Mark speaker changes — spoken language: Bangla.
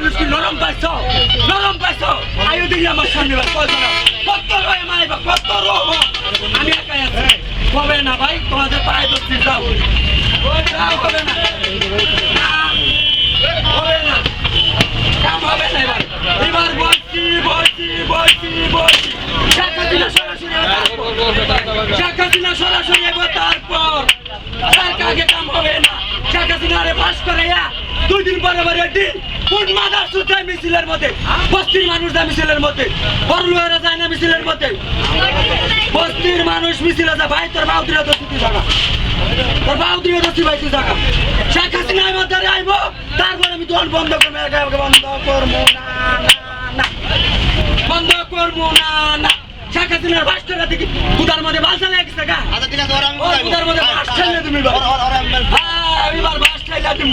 Speaker 1: নরম পাইছো নরম পাইছো। আয়ু দিই আমার সামনে ভাই কত কত রয়ে মাইবা কত রহ আমি একাই আছি। হবে না ভাই? তোমাদের পায়ে দোষী যাও। না? হবে না? কাম হবে না এবার। এবার বলছি বলছি বলছি বলছি। শেখ হাসিনা সরাসরি হাসিনা তারপর। তার আগে কাম হবে না? শেখ হাসিনারে পাস করে দুই দিন পরে পরে দিন কোন মাদার সুতায় মিছিলের মধ্যে। বস্তির মানুষ যায় মিছিলের মধ্যে। বড় যায় না মিছিলের মধ্যে। বস্তির মানুষ মিছিলে যায়। ভাই তোর বাউদ্রিয়া তো ছুটি জায়গা তোর বাউদ্রিয়া তো ভাই তুই জায়গা শেখ হাসিনা আমার দ্বারা আইবো। তারপর আমি দোকান বন্ধ করব। বন্ধ করব। না বন্ধ করব। না না। শেখ হাসিনার বাস দেখি। কুদার মধ্যে বালসা লেগেছে গা।
Speaker 2: ঠিক আছে ওরা আমি
Speaker 1: ও কুদার মধ্যে তুমি
Speaker 2: আমি
Speaker 1: তুমি